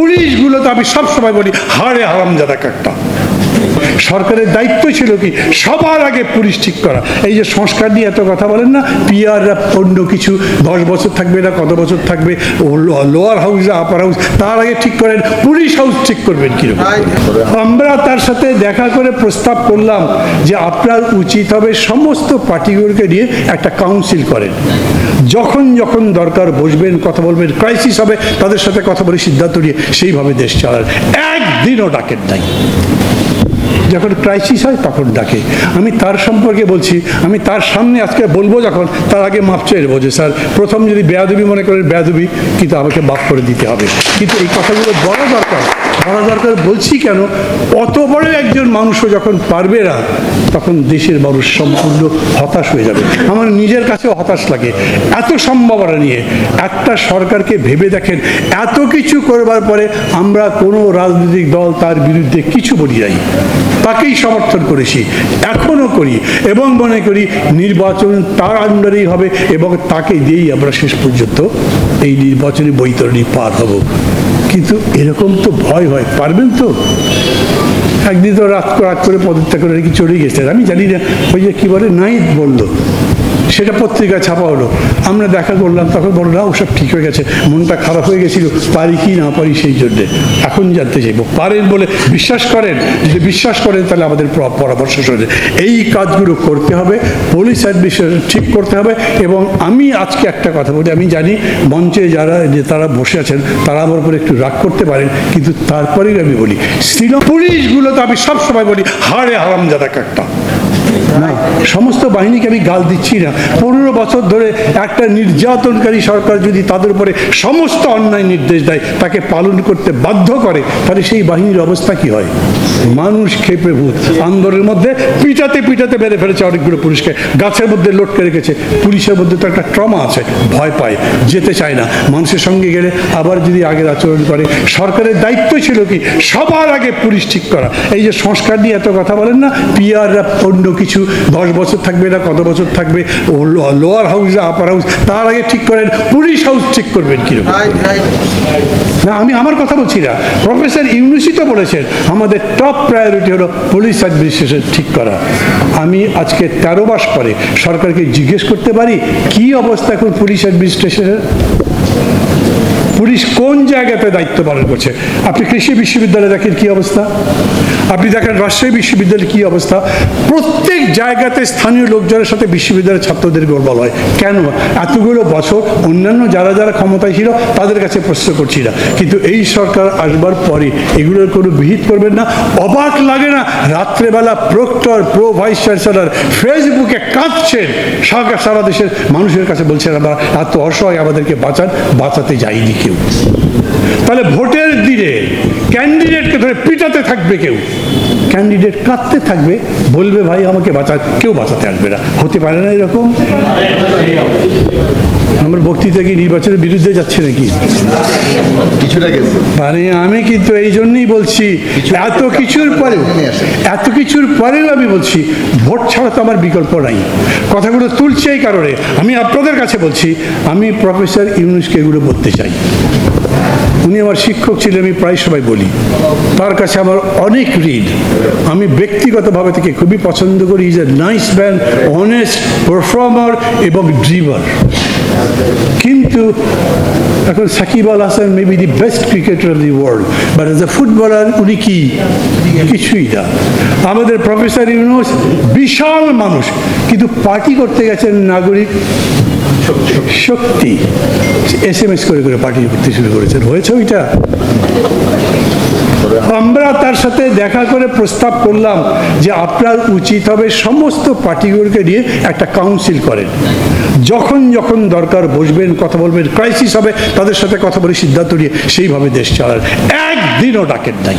পুলিশগুলো তো আমি সবসময় বলি হাড়ে হারামজাদা কাকটা। সরকারের দায়িত্ব ছিল কি? সবার আগে পুলিশ ঠিক করা। এই যে সংস্কার নিয়ে এত কথা বলেন না পিয়াররা অন্য কিছু দশ বছর থাকবে না কত বছর থাকবে? লোয়ার হাউস আপার হাউস তার আগে ঠিক করেন পুলিশ হাউস ঠিক করবেন কীরকম? আমরা তার সাথে দেখা করে প্রস্তাব করলাম যে আপনার উচিত হবে সমস্ত পার্টিগুলোকে নিয়ে একটা কাউন্সিল করেন। যখন যখন দরকার বসবেন কথা বলবেন ক্রাইসিস হবে তাদের সাথে কথা বলে সিদ্ধান্ত নিয়ে সেইভাবে দেশ চালান। একদিনও ডাকেন নাই। যখন ক্রাইসিস হয় তখন ডাকে। আমি তার সম্পর্কে বলছি, আমি তার সামনে আজকে বলব যখন, তার আগে মাপ চেয়ে নেব যে, স্যার, প্রথম যদি বেয়াদবি মনে করেন, বেয়াদবি কিন্তু আমাকে মাফ করে দিতে হবে। কিন্তু এই কথাগুলো বলা দরকার। বলা দরকার বলছি কেন, অত বড় একজন মানুষও যখন পারবে না, তখন দেশের মানুষ সম্পূর্ণ হতাশ হয়ে যাবে। আমার নিজের কাছেও হতাশ লাগে। এত সম্ভাবনা নিয়ে একটা সরকারকে ভেবে দেখেন, এত কিছু করবার পরে আমরা কোনো রাজনৈতিক দল তার বিরুদ্ধে কিছু বলি নাই। তাকেই সমর্থন করেছি। এখনও করি এবং মনে করি নির্বাচন তার আন্ডারেই হবে এবং তাকে দিয়েই আমরা শেষ পর্যন্ত এই নির্বাচনী বৈতরণী পার হব। কিন্তু এরকম তো ভয় হয়, পারবেন তো? একদিন তো রাত রাত করে পদত্যাগ করে নাকি চলে গেছে? আমি জানি না। ওই যে কী বলে নাই বলল সেটা পত্রিকায় ছাপা হলো। আমরা দেখা করলাম, তখন বলল, না, ওসব ঠিক হয়ে গেছে। মনটা খারাপ হয়ে গেছিল। পারি কি না পারি সেই জন্যে। এখন জানতে চাইব। পারেন বলে বিশ্বাস করেন? যদি বিশ্বাস করেন, তাহলে আমাদের পরামর্শ শুনে। এই কাজগুলো করতে হবে। পুলিশ অ্যাডমিনিস্ট্রেশন ঠিক করতে হবে। এবং আমি আজকে একটা কথা বলি। আমি জানি মঞ্চে যারা, যে তারা বসে আছেন, তারা আমার উপরে একটু রাগ করতে পারেন। কিন্তু তারপরেই আমি বলি শ্রীল পুলিশগুলো তো আমি সবসময় বলি, হাড়ে হারামজাদা কাকটা। না সমস্ত বাহিনীকে আমি গাল দিচ্ছি না। পনেরো বছর ধরে একটা নির্যাতনকারী সরকার যদি তাদের উপরে সমস্ত অন্যায় নির্দেশ দেয়, তাকে পালন করতে বাধ্য করে, তাহলে সেই বাহিনীর অবস্থা কি হয়? মানুষ খেপে ভূত। আন্দোলনের মধ্যে পিটাতে পিটাতে বেড়ে ফেলেছে অনেকগুলো পুলিশকে। গাছের মধ্যে লটকে রেখেছে। পুলিশের মধ্যে তো একটা ট্রমা আছে, ভয় পায়, যেতে চায় না। মানুষের সঙ্গে গেলে আবার যদি আগের আচরণ করে, সরকারের দায়িত্ব ছিল কি? সবার আগে পুলিশ ঠিক করা। এই যে সংস্কার নিয়ে এত কথা বলেন না পিয়াররা অন্য কিছু দশ বছর থাকবে না কত বছর থাকবে? লোয়ার হাউস আপার হাউস তার আগে ঠিক করেন পুলিশ হাউস ঠিক করবেন কীরকম? না আমি আমার কথা বলছি না। প্রফেসর ইউনিসি তো বলেছেন আমাদের টপ প্রায়োরিটি হলো পুলিশ অ্যাডমিনিস্ট্রেশন ঠিক করা। আমি আজকে তেরো মাস পরে সরকারকে জিজ্ঞেস করতে পারি কি অবস্থা এখন পুলিশ অ্যাডমিনিস্ট্রেশনের পুলিশ কোন জায়গাতে দায়িত্ব পালন করছে? আপনি কৃষি বিশ্ববিদ্যালয়ে দেখেন কি অবস্থা? আপনি দেখেন রাজশাহী বিশ্ববিদ্যালয়ের কি অবস্থা? প্রত্যেক জায়গাতে স্থানীয় লোকজনের সাথে বিশ্ববিদ্যালয়ের ছাত্রদের গোলমাল হয়। কেন? এতগুলো বছর অন্যান্য যারা যারা ক্ষমতায় ছিল, তাদের কাছে প্রশ্ন করছি না। কিন্তু এই সরকার আসবার পরে এগুলোর কোনো বিহিত করবেন না। অবাক লাগে না, রাত্রেবেলা প্রক্টর, প্রো ভাইস চ্যান্সেলর ফেসবুকে কাঁদছেন। সারা সারা দেশের মানুষের কাছে বলছেন, আমরা এত অসহায় আমাদেরকে বাঁচান, বাঁচাতে যায়নি কেউ। তাহলে ভোটের দিনে ক্যান্ডিডেটকে ধরে পিটাতে থাকবে কেউ? ক্যান্ডিডেট কাঁদতে থাকবে, বলবে, ভাই, আমাকে বাঁচা কেউ বাঁচাতে আসবে না। হতে পারে না এরকম? আমার কি নির্বাচনের বিরুদ্ধে যাচ্ছে নাকি? মানে আমি কিন্তু এই জন্যই বলছি এত কিছুর পরেও এত কিছুর পরেও আমি বলছি ভোট ছাড়া তো আমার বিকল্প নাই। কথাগুলো তুলছে এই কারণে। আমি আপনাদের কাছে বলছি আমি প্রফেসর ইউনুসকে এগুলো বলতে চাই। উনি আমার শিক্ষক ছিলেন আমি প্রায় সবাই বলি। তার কাছে আমার অনেক রিড আমি ব্যক্তিগতভাবে থেকে খুবই পছন্দ করি। Is a nice man honest performer এবং ড্রিভার কিন্তু এখন Sakib Al Hasan maybe the best cricketer of the world but as a footballer উনি কি? কিছুই না। আমাদের প্রফেসর ইউনুস বিশাল মানুষ কিন্তু পার্টি করতে গেছেন নাগরিক শক্তি। এস এম এস করে করে পার্টি করতে শুরু করেছেন। হয়েছে ওইটা? আমরা তার সাথে দেখা করে প্রস্তাব করলাম যে আপনার উচিত হবে সমস্ত পার্টিগুলোকে নিয়ে একটা কাউন্সিল করেন। যখন যখন দরকার বসবেন, কথা বলবেন ক্রাইসিস হবে, তাদের সাথে কথা বলে সিদ্ধান্ত নিয়ে সেইভাবে দেশ চালান। একদিনও ডাকেন নাই।